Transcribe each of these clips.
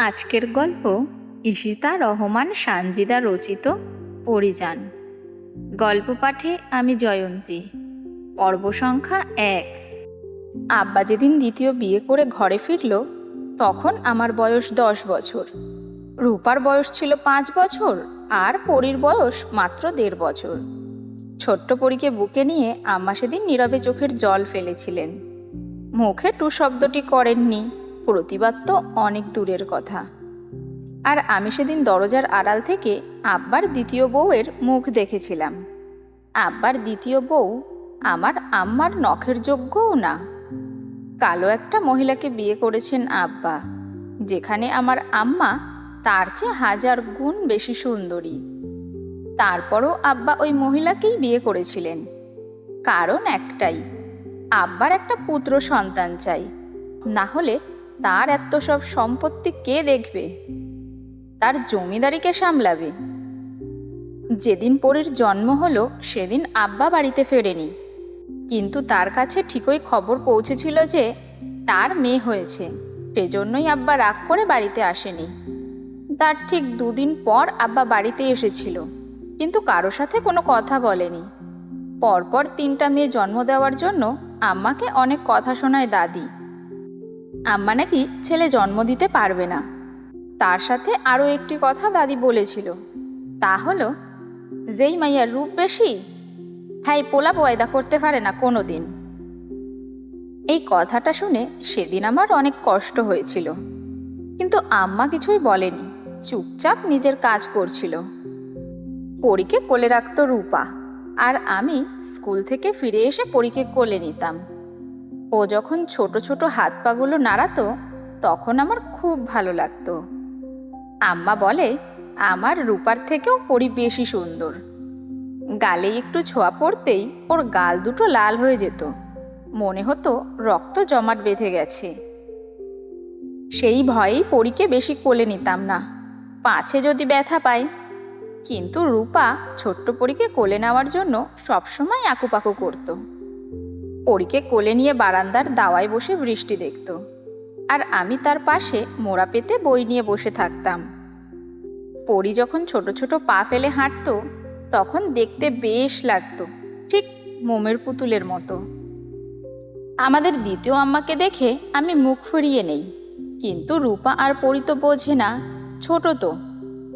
আজকের গল্প ঈশিতা রহমান সানজিদা রচিত পরিযান। গল্প পাঠে আমি জয়ন্তী। পর্ব সংখ্যা এক। আব্বা যেদিন দ্বিতীয় বিয়ে করে ঘরে ফিরল, তখন আমার বয়স দশ বছর। রূপার বয়স ছিল পাঁচ বছর আর পরীর বয়স মাত্র দেড় বছর। ছোট্ট পরীকে বুকে নিয়ে আম্মা সেদিন নীরবে চোখের জল ফেলেছিলেন। মুখে টু শব্দটি করেননি। প্রতিবাদ তো অনেক দূরের কথা। আর আমি সেদিন দরজার আড়াল থেকে আব্বার দ্বিতীয় বউয়ের মুখ দেখেছিলাম। আব্বার দ্বিতীয় বউ আমার আম্মার নখের যোগ্যও না। কালো একটা মহিলাকে বিয়ে করেছেন আব্বা, যেখানে আমার আম্মা তার চেয়ে হাজার গুণ বেশি সুন্দরী। তারপরও আব্বা ওই মহিলাকেই বিয়ে করেছিলেন। কারণ একটাই, আব্বার একটা পুত্র সন্তান চাই, না হলে তার এত সব সম্পত্তি কে দেখবে? তার জমিদারিকে সামলাবে। যেদিন পরীর জন্ম হলো, সেদিন আব্বা বাড়িতে ফেরেনি। কিন্তু তার কাছে ঠিকই খবর পৌঁছেছিল যে, তার মেয়ে হয়েছে। সেজন্যই আব্বা রাগ করে বাড়িতে আসেনি। তার ঠিক দুদিন পর আব্বা বাড়িতে এসেছিল। কিন্তু কারও সাথে কোনো কথা বলেনি। পরপর তিনটা মেয়ে জন্ম দেওয়ার জন্য আম্মাকে অনেক কথা শোনায় দাদি। আম্মা নাকি ছেলে জন্ম দিতে পারবে না। তার সাথে আরও একটি কথা দাদি বলেছিল। তা হলো, যেই মাইয়ার রূপ বেশি হ্যাঁ পোলা পয়দা করতে পারে না কোনো দিন এই কথাটা শুনে সেদিন আমার অনেক কষ্ট হয়েছিল। কিন্তু আম্মা কিছুই বলেনি, চুপচাপ নিজের কাজ করছিল। পরীকে কোলে রাখত রূপা, আর আমি স্কুল থেকে ফিরে এসে পরীকে কোলে নিতাম। ও যখন ছোট ছোট হাত পাগুলো নাড়াতো, তখন আমার খুব ভালো লাগতো। আম্মা বলে, আমার রূপার থেকেও পরি বেশি সুন্দর। গালে একটু ছোঁয়া পড়তেই ওর গাল দুটো লাল হয়ে যেত। মনে হতো রক্ত জমাট বেঁধে গেছে। সেই ভয়েই পরীকে বেশি কোলে নিতাম না। পাছে যদি ব্যথা পাই কিন্তু রূপা ছোট্ট পরীকে কোলে নেওয়ার জন্য সবসময় আকুপাকু করতো। পরীকে কোলে নিয়ে বারান্দার দাওয়ায় বসে বৃষ্টি দেখত। আর আমি তার পাশে মোড়া পেতে বই নিয়ে বসে থাকতাম। পরি যখন ছোট ছোট পা ফেলে হাঁটতো, তখন দেখতে বেশ লাগতো, ঠিক মোমের পুতুলের মতো। আমাদের দ্বিতীয় আম্মাকে দেখে আমি মুখ ফিরিয়ে নেই, কিন্তু রূপা আর পরি তো বোঝে না, ছোট তো।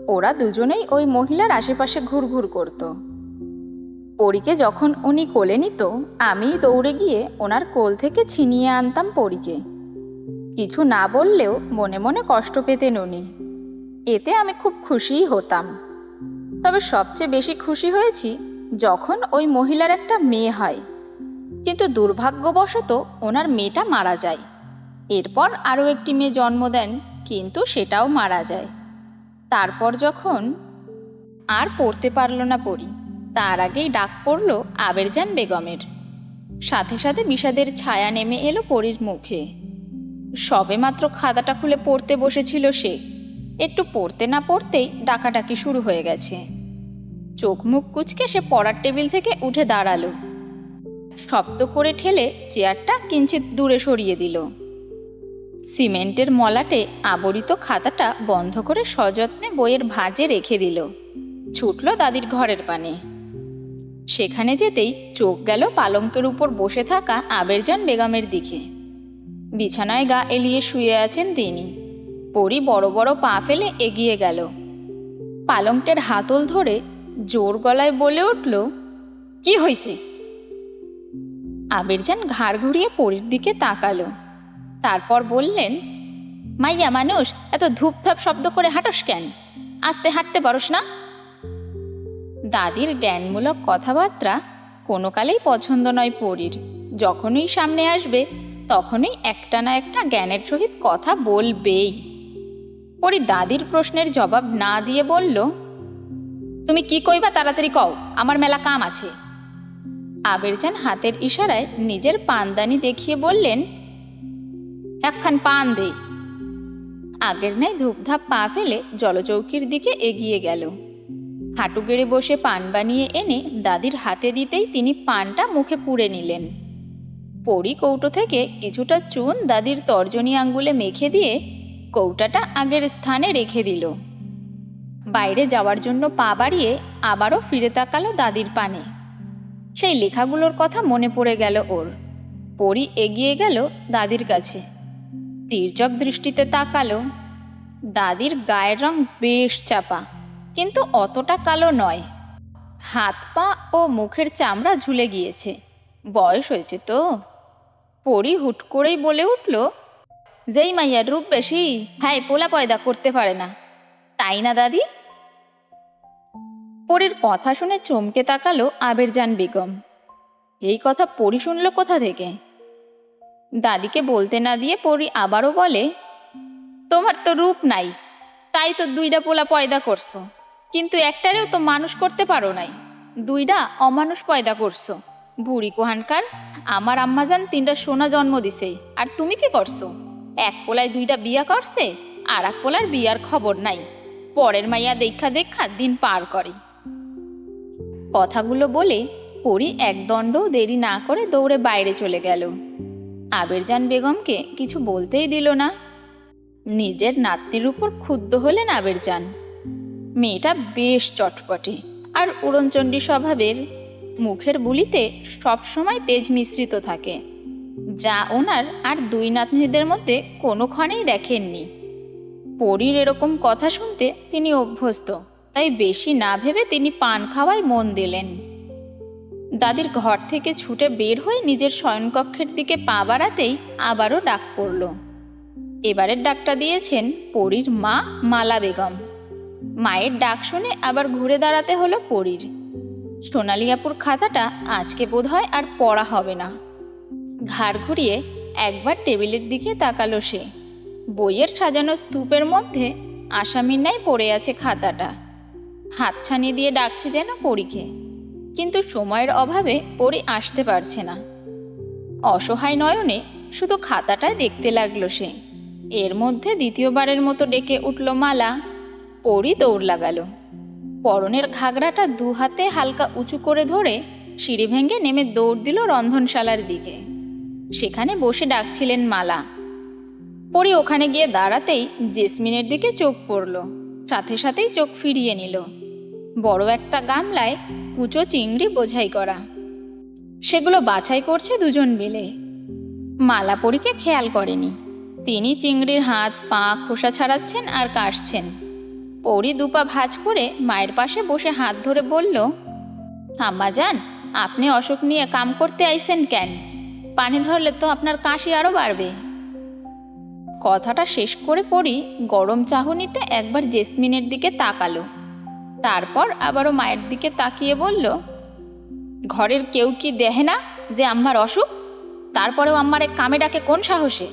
ওরা দুজনেই ওই মহিলার আশেপাশে ঘুরঘুর করতো। পরীকে যখন উনি কোলে নিত, আমি দৌড়ে গিয়ে ওনার কোল থেকে ছিনিয়ে আনতাম পরীকে। কিছু না বললেও মনে মনে কষ্ট পেতেন উনি। এতে আমি খুব খুশিই হতাম। তবে সবচেয়ে বেশি খুশি হয়েছি যখন ওই মহিলার একটা মেয়ে হয়। কিন্তু দুর্ভাগ্যবশত ওনার মেয়েটা মারা যায়। এরপর আরও একটি মেয়ে জন্ম দেন, কিন্তু সেটাও মারা যায়। তারপর যখন আর পড়তে পারল না পড়ি তার আগেই ডাক পড়ল আবেরজান বেগমের। সাথে সাথে বিষাদের ছায়া নেমে এলো পরীর মুখে। সবে মাত্র খাতাটা খুলে পড়তে বসেছিল সে। একটু পড়তে না পড়তেই ডাকাডাকি শুরু হয়ে গেছে। চোখ মুখ কুচকে সে পড়ার টেবিল থেকে উঠে দাঁড়াল। শব্দ করে ঠেলে চেয়ারটা কিঞ্চিত দূরে সরিয়ে দিল। সিমেন্টের মলাটে আবরিত খাতাটা বন্ধ করে সযত্নে বইয়ের ভাঁজে রেখে দিল। ছুটল দাদির ঘরের পানে। সেখানে যেতেই চোখ গেল পালঙ্কের উপর বসে থাকা আবেরজান বেগমের দিকে। বিছানায় গা এলিয়ে শুয়ে আছেন তিনি। পরি বড় বড় পা ফেলে এগিয়ে গেল। পালঙ্কের হাতল ধরে জোর গলায় বলে উঠল, কি হয়েছে আবেরজান ঘাড় ঘুরিয়ে পরির দিকে তাকালো। তারপর বললেন, মাইয়া মানুষ, এত ধূপধাপ শব্দ করে হাঁটস কেন? আস্তে হাঁটতে পারস না? দাদির জ্ঞানমূলক কথাবার্তা কোনো কালেই পছন্দ নয় পরীর। যখনই সামনে আসবে, তখনই একটা না একটা জ্ঞানের সহিত কথা বলবেই। পরি দাদির প্রশ্নের জবাব না দিয়ে বলল, তুমি কি কইবা তাড়াতাড়ি কও, আমার মেলা কাম আছে। আবেরজান হাতের ইশারায় নিজের পানদানি দেখিয়ে বললেন, একখান পান দে আগের ন্যায় ধূপধাপ পা ফেলে জলচৌকির দিকে এগিয়ে গেল। হাঁটু গেড়ে বসে পান বানিয়ে এনে দাদির হাতে দিতেই তিনি পানটা মুখে পুড়ে নিলেন। পরি কৌটো থেকে কিছুটা চুন দাদির তর্জনী আঙ্গুলে মেখে দিয়ে কৌটাটা আগের স্থানে রেখে দিল। বাইরে যাওয়ার জন্য পা বাড়িয়ে আবারও ফিরে তাকালো দাদির পানে। সেই লেখাগুলোর কথা মনে পড়ে গেল ওর। পরি এগিয়ে গেল দাদির কাছে। তীর্যক দৃষ্টিতে তাকালো। দাদির গায়ের রং বেশ চাপা। কিন্তু অতটা কালো নয়। হাত পা ও মুখের চামড়া ঝুলে গিয়েছে। বয়স হয়েছে তো। পরি হুট করেই বলে উঠল, যেই মাইয়ার রূপ বেশি। হ্যাঁ পোলা পয়দা করতে পারে না। তাই না, দাদি? পরীর কথা শুনে চমকে তাকালো আবেরজান বেগম। এই কথা পরি শুনল কোথা থেকে? দাদিকে বলতে না দিয়ে পরি আবারও বলে, তোমার তো রূপ নাই। তাই তো দুইটা পোলা পয়দা করছ। কিন্তু একটারেও তো মানুষ করতে পারো নাই। দুইটা অমানুষ পয়দা করছ। বুড়ি কোহানকার, আমার আম্মাজান তিনটা সোনা জন্ম দিছে, আর তুমি কি করছ? এক পোলায় দুইটা বিয়া করছে, আর এক পোলার বিয়ার খবর নাই। পরের মাইয়া দেখা দেখা দিন পার করে। কথাগুলো বলে পরি এক দণ্ডও দেরি না করে দৌড়ে বাইরে চলে গেল। আবেরজান বেগমকে কিছু বলতেই দিল না। নিজের নাতনির উপর ক্ষুব্ধ হলেন আবেরজান। মেয়েটা বেশ চটপটে। আর উড়নচণ্ডী স্বভাবের মুখের বুলিতে সবসময় তেজ মিশ্রিত থাকে। যা ওনার আর দুই নাতনিদের মধ্যে কোনোক্ষণেই দেখেননি। পরীর এরকম কথা শুনতে তিনি অভ্যস্ত, তাই বেশি না ভেবে তিনি পান খাওয়ায় মন দিলেন। দাদির ঘর থেকে ছুটে বের হয়ে নিজের শয়নকক্ষের দিকে পা বাড়াতেই আবারও ডাক পড়ল। এবারের ডাকটা দিয়েছেন পরীর মা মালা বেগম। মায়ের ডাক শুনে আবার ঘুরে দাঁড়াতে হলো পরীর। সোনালিয়াপুর খাতাটা আজকে বোধ হয় আর পড়া হবে না। ঘাড় ঘুরিয়ে একবার টেবিলের দিকে তাকালো সে। বইয়ের সাজানো স্তূপের মধ্যে আসামির ন্যায় পড়ে আছে খাতাটা। হাত হাতছানি দিয়ে ডাকছে যেন পরীকে। কিন্তু সময়ের অভাবে পরি আসতে পারছে না। অসহায় নয়নে শুধু খাতাটায় দেখতে লাগল সে। এর মধ্যে দ্বিতীয়বারের মতো ডেকে উঠল মালা পরি দৌড় লাগালো। পরনের ঘাগড়াটা দু হাতে হালকা উঁচু করে ধরে সিঁড়ি ভেঙে নেমে দৌড় দিল রন্ধনশালার দিকে। সেখানে বসে ডাকছিলেন মালা। পরি ওখানে গিয়ে দাঁড়াতেই জেসমিনের দিকে চোখ পড়ল। সাথে সাথেই চোখ ফিরিয়ে নিল। বড় একটা গামলায় কুচো চিংড়ি বোঝাই করা। সেগুলো বাছাই করছে দুজন মিলে। মালা পরীকে খেয়াল করেনি। তিনি চিংড়ির হাত, পা খোসা ছাড়াচ্ছেন আর কাশছেন। পরি দুপা ভাজ করে মায়ের পাশে বসে হাত ধরে বলল, আম্মা যান, আপনি অসুখ নিয়ে কাম করতে আইছেন কেন? পানি ধরলে তো আপনার কাশি আরও বাড়বে। কথাটা শেষ করে পড়ি গরম চাহনিতে একবার জেসমিনের দিকে তাকালো। তারপর আবারও মায়ের দিকে তাকিয়ে বলল, ঘরের কেউ কি দেহে না যে আম্মার অসুখ? তারপরেও আম্মারে কামে ডাকে কোন সাহসে?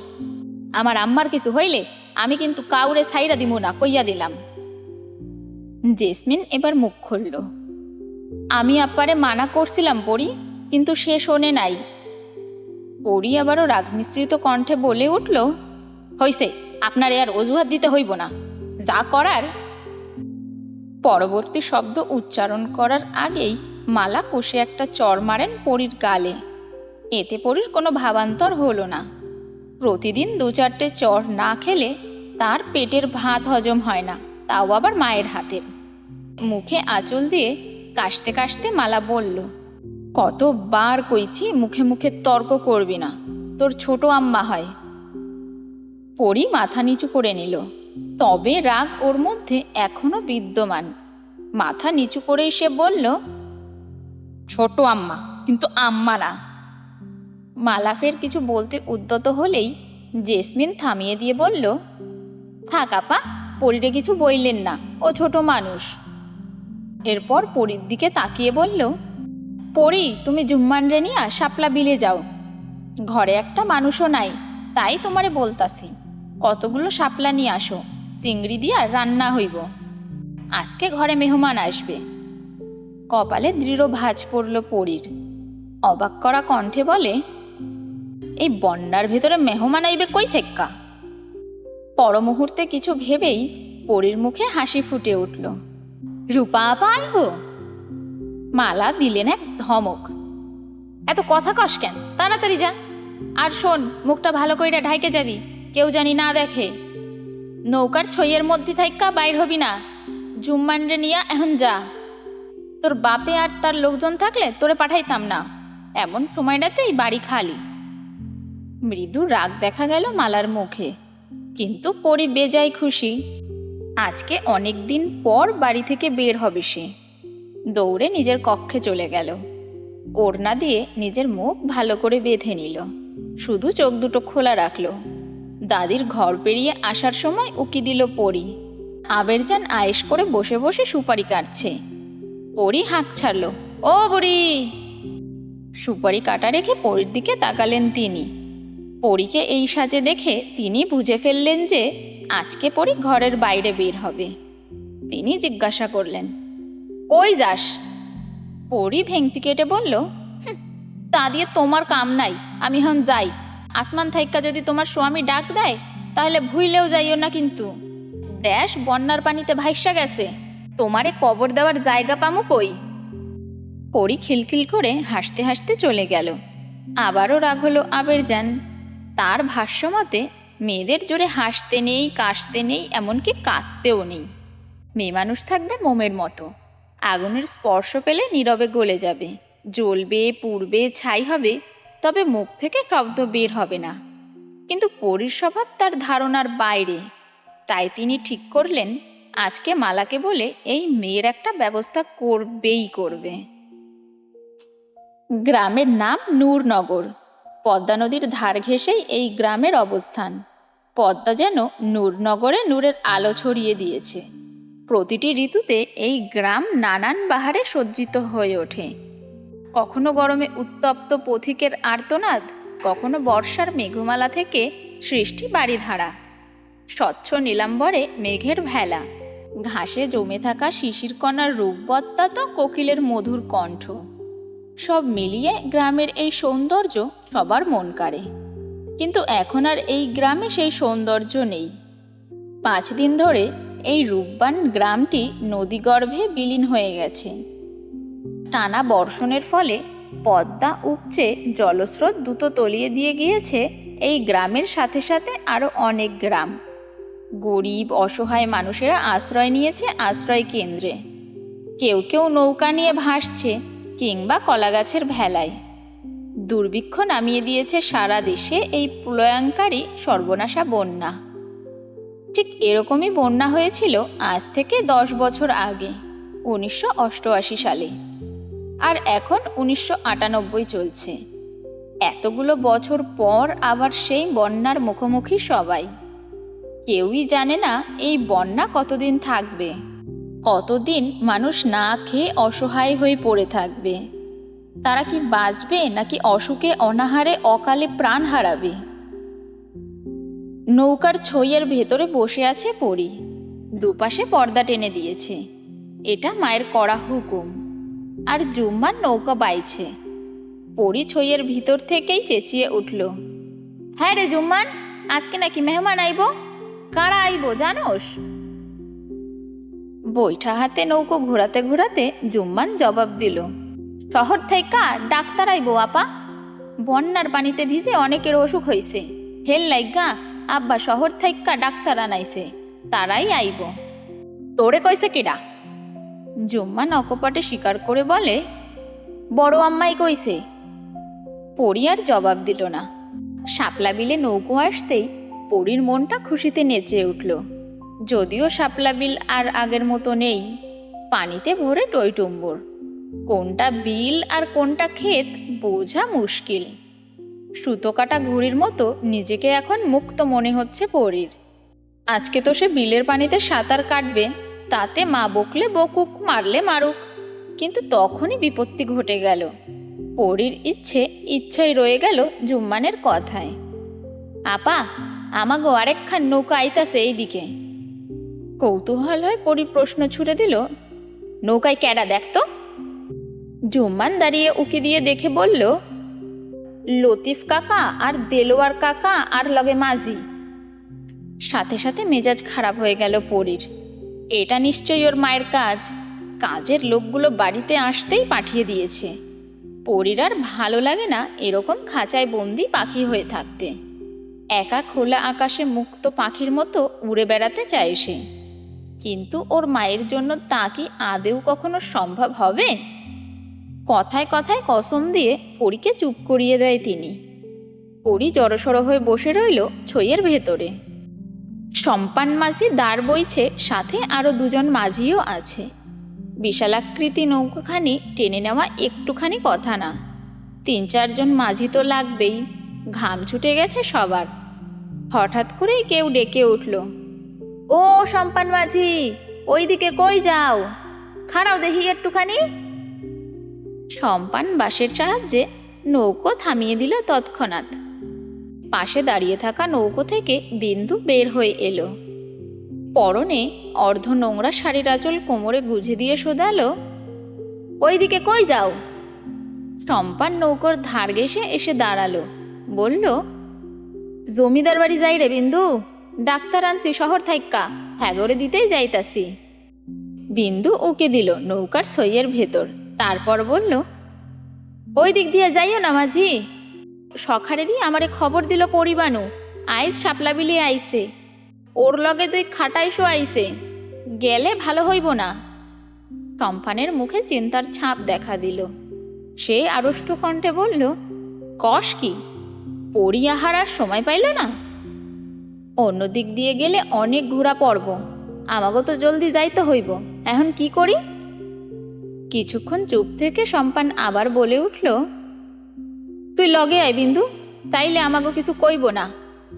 আমার আম্মার কিছু হইলে আমি কিন্তু কাউরে সাইরা দিব না, কইয়া দিলাম। জেসমিন এবার মুখ খুলল। আমি আপ্পারে মানা করছিলাম পড়ি কিন্তু সে শোনে নাই পড়ি আবারও রাগ মিশ্রিত কণ্ঠে বলে উঠল, হইছে, আপনার আর অজুহাত দিতে হইব না, যা করার পরবর্তী শব্দ উচ্চারণ করার আগেই মালা কষে একটা চর মারেন পরীর গালে। এতে পরীর কোনো ভাবান্তর হলো না। প্রতিদিন দু চারটে চর না খেলে তার পেটের ভাত হজম হয় না। তাও আবার মায়ের হাতের মুখে আঁচল দিয়ে কাশতে কাশতে মালা বলল, কতবার কইছি মুখে মুখে তর্ক করবি না, তোর ছোট আম্মা হয়। পরি মাথা নিচু করে নিল। তবে রাগ ওর মধ্যে এখনও বিদ্যমান। মাথা নিচু করেই সে বলল, ছোট আম্মা, কিন্তু আম্মা না। মালাফের কিছু বলতে উদ্যত হলেই জেসমিন থামিয়ে দিয়ে বলল, থাক আপা পরীরে কিছু বইলেন না। ও ছোট মানুষ। এরপর পরীর দিকে তাকিয়ে বলল, পরি, তুমি জুম্মান রে নিয়া শাপলা বিলে যাও। ঘরে একটা মানুষও নাই, তাই তোমারে বলতাছি, কতগুলো শাপলা নিয়ে আসো, চিংড়ি দিয়া রান্না হইব। আজকে ঘরে মেহমান আসবে। কপালে দৃঢ় ভাজ পড়ল পরীর। অবাক করা কণ্ঠে বলে, এই বন্যার ভেতরে মেহমান আইবে কই থেক্কা? পর মুহূর্তে কিছু ভেবেই পরীর মুখে হাসি ফুটে উঠল। রূপা আপা আইব মালা দিলেন এক ধমক। এত কথা কস কেন? তাড়াতাড়ি যা। আর শোন, মুখটা ভালো কইরা ঢাইকে যাবি। কেউ জানি না দেখে। নৌকার ছইয়ের মধ্যে থাইকা বাইর হবি না। জুম্মানরে নিয়া এখন যা। তোর বাপে আর তার লোকজন থাকলে তোরে পাঠাইতাম না। এমন সময়টাতেই বাড়ি খালি। মৃদু রাগ দেখা গেল মালার মুখে। কিন্তু পরি বেজায় খুশি। আজকে অনেক দিন পর বাড়ি থেকে বের হবে সে। দৌড়ে নিজের কক্ষে চলে গেল। ওড়না দিয়ে নিজের মুখ ভালো করে বেঁধে নিল। শুধু চোখ দুটো খোলা রাখল। দাদির ঘর পেরিয়ে আসার সময় উকি দিল পরি। আবেরজান আয়েস করে বসে বসে সুপারি কাটছে। পরি হাঁক ছাড়ল, ও বুড়ি! সুপারি কাটা রেখে পরির দিকে তাকালেন তিনি। পরীকে এই সাজে দেখে তিনি বুঝে ফেললেন যে আজকে পরি ঘরের বাইরে বের হবে। তিনি জিজ্ঞাসা করলেন ওই দাস পরি ভেংটি কেটে বলল তা দিয়ে তোমার কাম নাই, আমি হন যাই। আসমান থাইক্কা যদি তোমার স্বামী ডাক দেয়, তাহলে ভুইলেও যাইও না কিন্তু। দেশ বন্যার পানিতে ভাইসা গেছে, তোমারে কবর দেওয়ার জায়গা পামু কই? পরি খিলখিল করে হাসতে হাসতে চলে গেল। আবারও রাগ হলো আবের যান তার ভাষ্য মতে, মেয়েদের জোরে হাসতে নেই, কাশতে নেই, এমনকি কাঁদতেও নেই। মেয়ে মানুষ থাকবে মোমের মতো। আগুনের স্পর্শ পেলে নীরবে গলে যাবে। জ্বলবে, পুড়বে, ছাই হবে, তবে মুখ থেকে শব্দ বের হবে না। কিন্তু পরীর স্বভাব তার ধারণার বাইরে। তাই তিনি ঠিক করলেন, আজকে মালাকে বলে এই মেয়ের একটা ব্যবস্থা করবেই করবে। গ্রামের নাম নূরনগর। পদ্মা নদীর ধার ঘেঁষেই এই গ্রামের অবস্থান। পদ্মা যেন নূরনগরে নূরের আলো ছড়িয়ে দিয়েছে। প্রতিটি ঋতুতে এই গ্রাম নানান বাহারে সজ্জিত হয়ে ওঠে। কখনো গরমে উত্তপ্ত পথিকের আর্তনাদ, কখনো বর্ষার মেঘমালা থেকে সৃষ্টি বাড়িধারা। স্বচ্ছ নীলাম্বরে মেঘের ভেলা, ঘাসে জমে থাকা শিশির কণার রূপবত্তা তো কোকিলের মধুর কণ্ঠ। সব মিলিয়ে গ্রামের এই সৌন্দর্য সবার মন কাড়ে। কিন্তু এখন আর এই গ্রামে সেই সৌন্দর্য নেই। পাঁচ দিন ধরে এই রূপবান গ্রামটি নদীগর্ভে বিলীন হয়ে গেছে। টানা বর্ষণের ফলে পদ্মা উপচে জলস্রোত দ্রুত তলিয়ে দিয়ে গিয়েছে এই গ্রামের সাথে সাথে আরও অনেক গ্রাম। গরিব, অসহায় মানুষেরা আশ্রয় নিয়েছে আশ্রয় কেন্দ্রে। কেউ কেউ নৌকা নিয়ে ভাসছে। কিংবা কলাগাছের ভেলায়। দুর্ভিক্ষ নামিয়ে দিয়েছে সারা দেশে এই প্রলয়ঙ্কারী সর্বনাশা বন্যা। ঠিক এরকমই বন্যা হয়েছিল আজ থেকে দশ বছর আগে, উনিশশো অষ্টআশি সালে। আর এখন উনিশশো আটানব্বই চলছে। এতগুলো বছর পর আবার সেই বন্যার মুখোমুখি সবাই। কেউই জানে না এই বন্যা কতদিন থাকবে। কতদিন মানুষ না খেয়ে অসহায় হয়ে পড়ে থাকবে? তারা কি বাঁচবে নাকি অসুখে অনাহারে অকালে প্রাণ হারাবে? নৌকার ছইয়ের ভেতরে বসে আছে পরি। দুপাশে পর্দা টেনে দিয়েছে। এটা মায়ের কড়া হুকুম। আর জুম্মান নৌকা বাইছে। পরি ছইয়ের ভিতর থেকেই চেঁচিয়ে উঠল হ্যাঁ রে জুম্মান, আজকে নাকি মেহমান আইব? কারা আইব, জানোস? বৈঠা হাতে নৌকো ঘোরাতে ঘোরাতে জুম্মান জবাব দিল, শহর থেকে ডাক্তার আইব আপা। বন্যার পানিতে ভিজে অনেকের অসুখ হইছে। হেল লাইগা, আব্বা শহর থেকে ডাক্তার আনাইছে, তারাই আইব। তোরে কইছে কিডা? জুম্মান অকপটে স্বীকার করে বলে, বড় আম্মাই কইছে। পরি আর জবাব দিল না। শাপলা বিলে নৌকো আসতেই পরির মনটা খুশিতে নেচে উঠল। যদিও শাপলা বিল আর আগের মতো নেই, পানিতে ভরে টইটুম্বর কোনটা বিল আর কোনটা ক্ষেত বোঝা মুশকিল। সুতো কাটা ঘুড়ির মতো নিজেকে এখন মুক্ত মনে হচ্ছে পরীর। আজকে তো সে বিলের পানিতে সাঁতার কাটবে, তাতে মা বকলে বকুক, মারলে মারুক। কিন্তু তখনই বিপত্তি ঘটে গেল। পরীর ইচ্ছে, ইচ্ছাই রয়ে গেল জুম্মানের কথায়। আপা, আমাগো আরেকখান নৌকা আইতাছে এইদিকে। কৌতূহল হয়ে পরি প্রশ্ন ছুড়ে দিল, নৌকায় ক্যাডা দেখতো জুম্মান দাঁড়িয়ে উকি দিয়ে দেখে বলল, লতিফ কাকা আর দেলোয়ার কাকা আর লগে মাঝি। সাথে সাথে মেজাজ খারাপ হয়ে গেল পরীর। এটা নিশ্চয়ই ওর মায়ের কাজ। কাজের লোকগুলো বাড়িতে আসতেই পাঠিয়ে দিয়েছে। পরীর আর ভালো লাগে না এরকম খাঁচায় বন্দি পাখি হয়ে থাকতে। একা খোলা আকাশে মুক্ত পাখির মতো উড়ে বেড়াতে চায় সে। কিন্তু ওর মায়ের জন্য তা কি আদেও কখনো সম্ভব হবে? কথায় কথায় কসম দিয়ে পরীকে চুপ করিয়ে দেয় তিনি। পরি জড়সড় হয়ে বসে রইল ছইয়ের ভেতরে। সম্পান মাসি দাঁড় বইছে, সাথে আরও দুজন মাঝিও আছে। বিশালাকৃতি নৌকাখানি টেনে নেওয়া একটুখানি কথা না। তিন চারজন মাঝি তো লাগবেই, ঘাম ছুটে গেছে সবার। হঠাৎ করেই কেউ ডেকে উঠল। ও সম্পান মাঝি, ওইদিকে কই যাও? খাড়াও দেখি একটুখানি। সম্পান বাঁশের সাহায্যে নৌকো থামিয়ে দিল তৎক্ষণাৎ। পাশে দাঁড়িয়ে থাকা নৌকো থেকে বিন্দু বের হয়ে এলো। পরনে অর্ধ নোংরা শাড়ির আঁচল কোমরে গুঁজে দিয়ে শোধালো, ওইদিকে কই যাও? সম্পান নৌকোর ধার ঘেসে এসে দাঁড়াল, বলল, জমিদার বাড়ি যাই রে বিন্দু। ডাক্তার আনছি, শহর থাইক্কা। হ্যাগরে দিতেই যাইতাছি। বিন্দু ওকে দিল নৌকার সইয়ের ভেতর। তারপর বলল, ওই দিক দিয়ে যাইও না, মাঝি। সখারে দিয়ে আমারে খবর দিল পরিবানু। আইস শাপলা বিলি আইসে ওর লগে তুই খাটাইশো আইসে গেলে ভালো হইব না। সম্পানের মুখে চিন্তার ছাপ দেখা দিল। সে আড়ষ্ট কণ্ঠে বলল কষ কি? পড়ি আহার আর সময় পাইল না? অন্য দিক দিয়ে গেলে অনেক ঘোরা পড়ব। আমাকে তো জলদি যাইতে হইব। এখন কি করি? কিছুক্ষণ চুপ থেকে সম্পান আবার বলে উঠল, তুই লগে আয় বিন্দু, তাইলে আমাকে কিছু কইব না।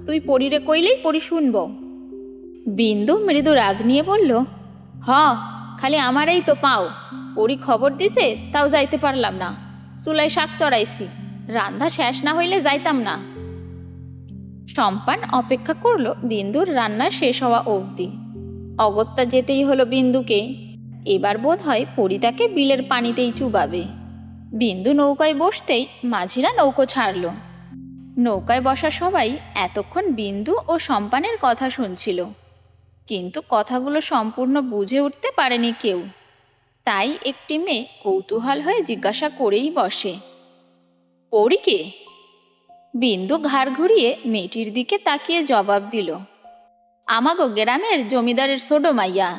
তুই পরিরে কইলেই পরি শুনব। বিন্দু মৃদু রাগ নিয়ে বলল, হ, খালি আমারই তো পাও। পরি খবর দিছে, তাও যাইতে পারলাম না। চুলাই শাক চড়াইছি। রান্ধা শেষ না হইলে যাইতাম না। সম্পান অপেক্ষা করল বিন্দুর রান্না শেষ হওয়া অবধি। অগত্যা যেতেই হলো বিন্দুকে। এবার বোধ হয় পরিতাকে বিলের পানিতেই চুবাবে। বিন্দু নৌকায় বসতেই মাঝিরা নৌকো ছাড়ল। নৌকায় বসা সবাই এতক্ষণ বিন্দু ও সম্পানের কথা শুনছিল। কিন্তু কথাগুলো সম্পূর্ণ বুঝে উঠতে পারেনি কেউ। তাই একটি মেয়ে কৌতূহল হয়ে জিজ্ঞাসা করেই বসে পরীকে বিন্দু ঘাড় ঘুরিয়ে মেয়েটির দিকে তাকিয়ে জবাব দিল আমাগো গ্রামের জমিদারের সোডো মাইয়া।